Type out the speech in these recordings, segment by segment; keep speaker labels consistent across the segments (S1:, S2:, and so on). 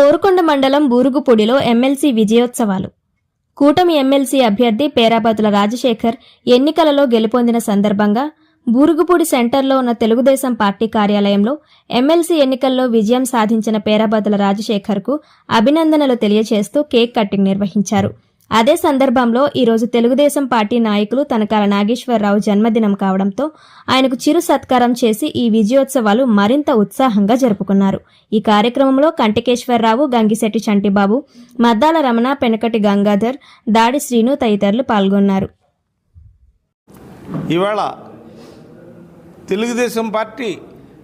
S1: కోరుకొండ మండలం బూరుగుపూడిలో ఎమ్మెల్సీ విజయోత్సవాలు. కూటమి ఎమ్మెల్సీ అభ్యర్థి పేరాబతుల రాజశేఖర్ ఎన్నికలలో గెలుపొందిన సందర్భంగా బూరుగుపూడి సెంటర్లో ఉన్న తెలుగుదేశం పార్టీ కార్యాలయంలో ఎమ్మెల్సీ ఎన్నికల్లో విజయం సాధించిన పేరాబతుల రాజశేఖర్కు అభినందనలు తెలియజేస్తూ కేక్ కటింగ్ నిర్వహించారు. అదే సందర్భంలో ఈరోజు తెలుగుదేశం పార్టీ నాయకులు తనకాల నాగేశ్వరరావు జన్మదినం కావడంతో ఆయనకు చిరు సత్కారం చేసి ఈ విజయోత్సవాలు మరింత ఉత్సాహంగా జరుపుకున్నారు. ఈ కార్యక్రమంలో కంటికేశ్వరరావు గంగిశెట్టి చంటిబాబు మద్దాల రమణ పెనకటి గంగాధర్ దాడి శ్రీను తదితరులు పాల్గొన్నారు.
S2: ఇవాళ తెలుగుదేశం పార్టీ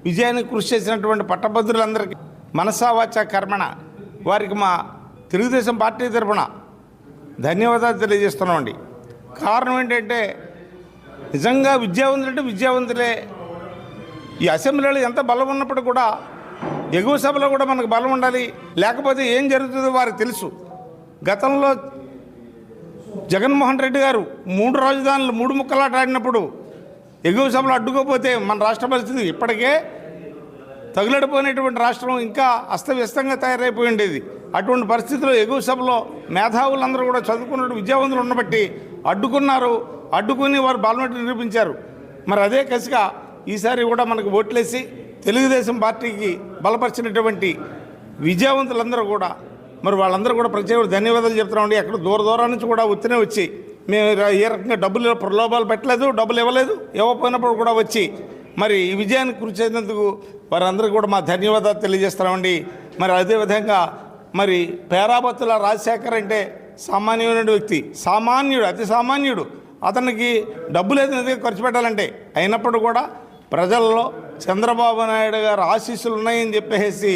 S2: విజయానికి కృషి చేసినటువంటి పట్టభద్రులందరికీ మనసావాచ కర్మణ. వారికి మా తెలుగుదేశం పార్టీ తరఫున ధన్యవాదాలు తెలియజేస్తున్నామండి. కారణం ఏంటంటే నిజంగా విద్యావంతులంటే విద్యావంతులే. ఈ అసెంబ్లీలో ఎంత బలం ఉన్నప్పుడు కూడా ఎగువ సభలో కూడా మనకు బలం ఉండాలి. లేకపోతే ఏం జరుగుతుందో వారికి తెలుసు. గతంలో జగన్మోహన్ రెడ్డి గారు మూడు రాజధానులు మూడు ముక్కలాట ఆడినప్పుడు ఎగువ సభలో అడ్డుకోపోతే మన రాష్ట్ర పరిస్థితి ఇప్పటికే తగులడిపోయినటువంటి రాష్ట్రం ఇంకా అస్తవ్యస్తంగా తయారైపోయి ఉండేది. అటువంటి పరిస్థితిలో ఎగువ సభలో మేధావులందరూ కూడా చదువుకున్న విద్యావంతులు ఉన్నబట్టి అడ్డుకున్నారు. అడ్డుకుని వారు బాలమెట్టి నిరూపించారు. మరి అదే కసిగా ఈసారి కూడా మనకు ఓట్లేసి తెలుగుదేశం పార్టీకి బలపరిచినటువంటి విజయవంతులందరూ కూడా మరి వాళ్ళందరూ కూడా ప్రత్యేక ధన్యవాదాలు చెప్తున్నామండి ఎక్కడ దూర దూరం నుంచి కూడా వచ్చినే వచ్చి మేము ఏ రకంగా డబ్బులు ప్రలోభాలు పెట్టలేదు డబ్బులు ఇవ్వలేదు ఇవ్వకపోయినప్పుడు కూడా వచ్చి మరి ఈ విజయానికి కృషి చేసినందుకు వారందరికీ కూడా మా ధన్యవాదాలు తెలియజేస్తామండి మరి అదేవిధంగా మరి పేరాబత్తుల రాజశేఖర్ అంటే సామాన్యమైన వ్యక్తి సామాన్యుడు అతి సామాన్యుడు. అతనికి డబ్బులు ఏదైనా ఖర్చు పెట్టాలంటే అయినప్పుడు కూడా ప్రజల్లో చంద్రబాబు నాయుడు గారు ఆశీస్సులు ఉన్నాయని చెప్పేసి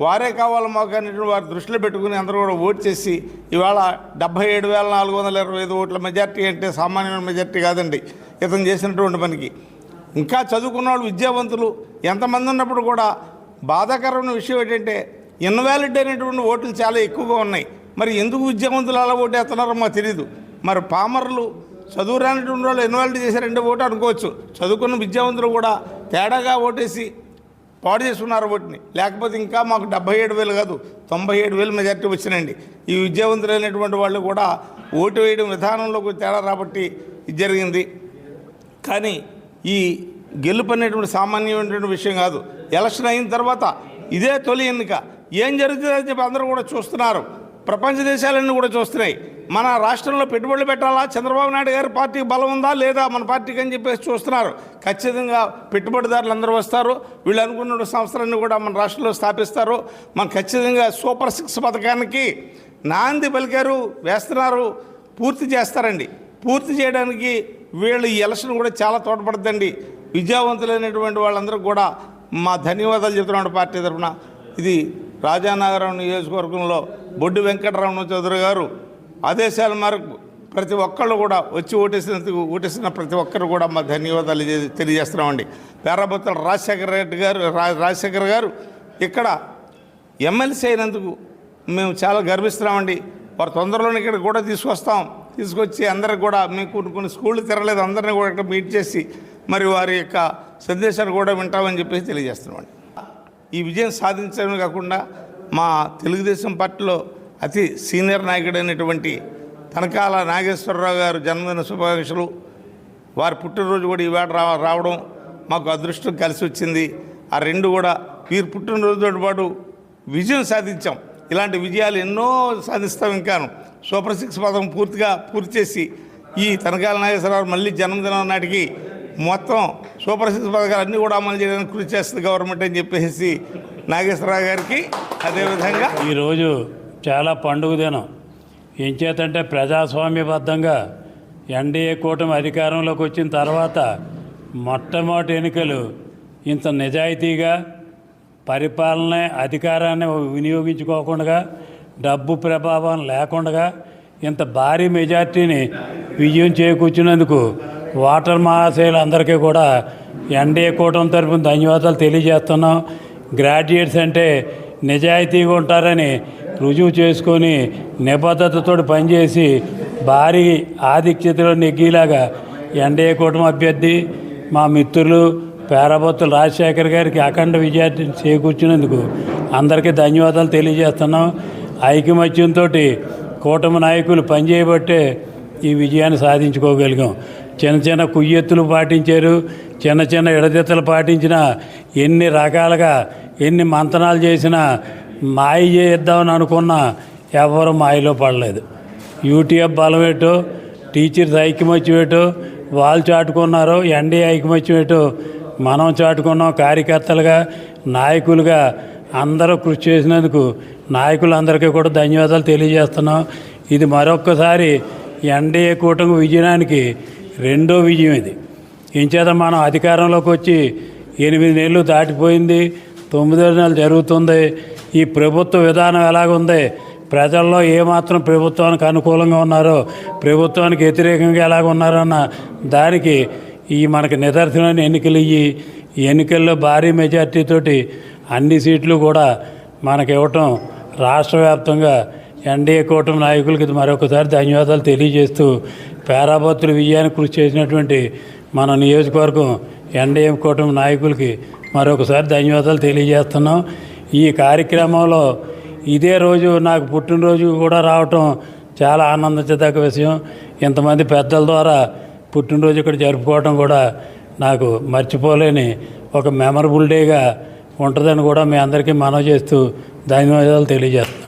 S2: వారే కావాలి మాకు అనేటువంటి వారి దృష్టిలో పెట్టుకుని అందరూ కూడా ఓటు చేసి ఇవాళ డెబ్బై ఏడు వేల నాలుగు వందల ఇరవై ఐదు ఓట్ల మెజార్టీ అంటే సామాన్యమైన మెజార్టీ కాదండి. ఇతను చేసినటువంటి పనికి ఇంకా చదువుకున్న వాళ్ళు విద్యావంతులు ఎంతమంది ఉన్నప్పుడు కూడా బాధాకరమైన విషయం ఏంటంటే ఇన్వాలిడ్ అయినటువంటి ఓట్లు చాలా ఎక్కువగా ఉన్నాయి. మరి ఎందుకు విద్యావంతులు అలా ఓటేస్తున్నారో మాకు తెలియదు మరి పామర్లు చదువు రానటువంటి వాళ్ళు ఇన్వాల్వ్ చేశారంటే ఓటు అనుకోవచ్చు. చదువుకున్న విద్యావంతులు కూడా తేడాగా ఓటేసి పాడు చేసుకున్నారు ఓటుని. లేకపోతే ఇంకా మాకు డెబ్బై ఏడు వేలు కాదు తొంభై ఏడు వేలు మెజార్టీ వచ్చినండి ఈ విద్యావంతులైనటువంటి వాళ్ళు కూడా ఓటు వేయడం విధానంలో తేడా రాబట్టి ఇది జరిగింది. కానీ ఈ గెలుపు అనేటువంటి సామాన్యమైనటువంటి విషయం కాదు. ఎలక్షన్ అయిన తర్వాత ఇదే తొలి ఎన్నిక. ఏం జరుగుతుందని చెప్పి అందరూ కూడా చూస్తున్నారు. ప్రపంచ దేశాలన్నీ కూడా చూస్తున్నాయి. మన రాష్ట్రంలో పెట్టుబడులు పెట్టాలా? చంద్రబాబు నాయుడు గారి పార్టీకి బలం ఉందా? లేదా మన పార్టీకి అని చెప్పేసి చూస్తున్నారు. ఖచ్చితంగా పెట్టుబడిదారులు అందరూ వస్తారు. వీళ్ళు అనుకున్న సంస్థలన్నీ కూడా మన రాష్ట్రంలో స్థాపిస్తారు. మన ఖచ్చితంగా సూపర్ సిక్స్ పథకానికి నాంది పలికారు వేస్తున్నారు. పూర్తి చేస్తారండి. పూర్తి చేయడానికి వీళ్ళు ఈ ఎలక్షన్ కూడా చాలా తోడ్పడుతుందండి విద్యావంతులైనటువంటి వాళ్ళందరూ కూడా మా ధన్యవాదాలు చెప్తున్నాడు పార్టీ తరఫున. ఇది రాజానగరం నియోజకవర్గంలో బొడ్డు వెంకటరమణ చౌదరి గారు ఆదేశాల మేరకు ప్రతి ఒక్కళ్ళు కూడా వచ్చి ఓటేసినందుకు ఓటేసిన ప్రతి ఒక్కరు కూడా మా ధన్యవాదాలు తెలియజేస్తున్నామండి. పేరాబత్తుల రాజశేఖర రెడ్డి గారు రా- రాజశేఖర్ గారు ఇక్కడ ఎమ్మెల్సీ అయినందుకు మేము చాలా గర్విస్తున్నామండి. వారు తొందరలోనే ఇక్కడ కూడా తీసుకొస్తాం. తీసుకొచ్చి అందరికి కూడా మేము కొన్ని కొన్ని స్కూళ్ళు తిరగలేదు అందరినీ కూడా ఇక్కడ మీట్ చేసి మరి వారి యొక్క సందేశాన్ని కూడా వింటామని చెప్పేసి తెలియజేస్తున్నామండి. ఈ విజయం సాధించడమే కాకుండా మా తెలుగుదేశం పార్టీలో అతి సీనియర్ నాయకుడైనటువంటి తనకాల నాగేశ్వరరావు గారు జన్మదిన శుభాకాంక్షలు. వారి పుట్టినరోజు కూడా ఈవేళ రా రావడం మాకు అదృష్టం కలిసి వచ్చింది. ఆ రెండు కూడా వీరు పుట్టినరోజుతో పాటు విజయం సాధించాం. ఇలాంటి విజయాలు ఎన్నో సాధిస్తాం ఇంకాను. సూపర్ సిక్స్ పథకం పూర్తిగా పూర్తి చేసి ఈ తనకాల నాగేశ్వరరావు మళ్ళీ జన్మదినం నాటికి మొత్తం సూపర్ సిక్స్ పథకాలన్నీ కూడా అమలు చేయడానికి కృషి చేస్తుంది గవర్నమెంట్ అని చెప్పేసి నాగేశ్వరరావు గారికి అదేవిధంగా
S3: ఈరోజు చాలా పండుగ దినం. ఏం చేతంటే ప్రజాస్వామ్యబద్ధంగా ఎన్డీఏ కూటమి అధికారంలోకి వచ్చిన తర్వాత మొట్టమొదటి ఎన్నికలు ఇంత నిజాయితీగా పరిపాలన అధికారాన్ని వినియోగించుకోకుండా డబ్బు ప్రభావం లేకుండా ఇంత భారీ మెజార్టీని విజయం చేకూర్చినందుకు వాటర్ మహాశయులందరికీ కూడా ఎన్డీఏ కూటమి తరఫున ధన్యవాదాలు తెలియజేస్తున్నాం. గ్రాడ్యుయేట్స్ అంటే నిజాయితీగా ఉంటారని రుజువు చేసుకొని నిబద్ధతతో పనిచేసి భారీ ఆధిక్యతలో నెగ్గిలాగా ఎన్డీఏ కూటమి అభ్యర్థి మా మిత్రులు పేరాబత్తుల రాజశేఖర్ గారికి అఖండ విజయాన్ని చేకూర్చినందుకు అందరికీ ధన్యవాదాలు తెలియజేస్తున్నాం. ఐకమత్యంతో కూటమి నాయకులు పనిచేయబట్టే ఈ విజయాన్ని సాధించుకోగలిగాం. చిన్న చిన్న కుయ్యెత్తులు పాటించారు. చిన్న చిన్న ఎడదెత్తలు పాటించినా ఎన్ని రకాలుగా ఎన్ని మంతనాలు చేసినా మాయ చేద్దామని అనుకున్నా ఎవరు మాయలో పడలేదు. యూటీఎఫ్ బలమేటో టీచర్స్ ఐక్యమత్యమేటో వాళ్ళు చాటుకున్నారు ఎన్డీఏ ఐక్యమత్యమేటో మనం చాటుకున్నాం కార్యకర్తలుగా నాయకులుగా అందరూ కృషి చేసినందుకు నాయకులందరికీ కూడా ధన్యవాదాలు తెలియజేస్తున్నాం. ఇది మరొక్కసారి ఎన్డీఏ కూటమి విజయానికి రెండో విజయం ఇది. ఇంచేత మనం అధికారంలోకి వచ్చి ఎనిమిది నెలలు దాటిపోయింది. తొమ్మిదో నెలలు జరుగుతుంది. ఈ ప్రభుత్వ విధానం ఎలాగుంది? ప్రజల్లో ఏమాత్రం ప్రభుత్వానికి అనుకూలంగా ఉన్నారో ప్రభుత్వానికి వ్యతిరేకంగా ఎలాగ ఉన్నారన్న దానికి ఈ మనకి నిదర్శనమైన ఎన్నికలు ఇయ్యి ఎన్నికల్లో భారీ మెజార్టీతోటి అన్ని సీట్లు కూడా మనకి ఇవ్వటం రాష్ట్ర వ్యాప్తంగా ఎన్డీఏ కూటమి నాయకులకి మరొకసారి ధన్యవాదాలు తెలియజేస్తూ పేరాభత్తుల విజయానికి కృషి చేసినటువంటి మన నియోజకవర్గం ఎన్డీఏ కూటమి నాయకులకి మరొకసారి ధన్యవాదాలు తెలియజేస్తున్నాం. ఈ కార్యక్రమంలో ఇదే రోజు నాకు పుట్టినరోజు కూడా రావటం చాలా ఆనందించదగ్గ విషయం. ఇంతమంది పెద్దల ద్వారా పుట్టినరోజు ఇక్కడ జరుపుకోవడం కూడా నాకు మర్చిపోలేని ఒక మెమరబుల్ డేగా ఉంటుందని కూడా మీ అందరికీ మనవి చేస్తూ ధన్యవాదాలు తెలియజేస్తున్నాను.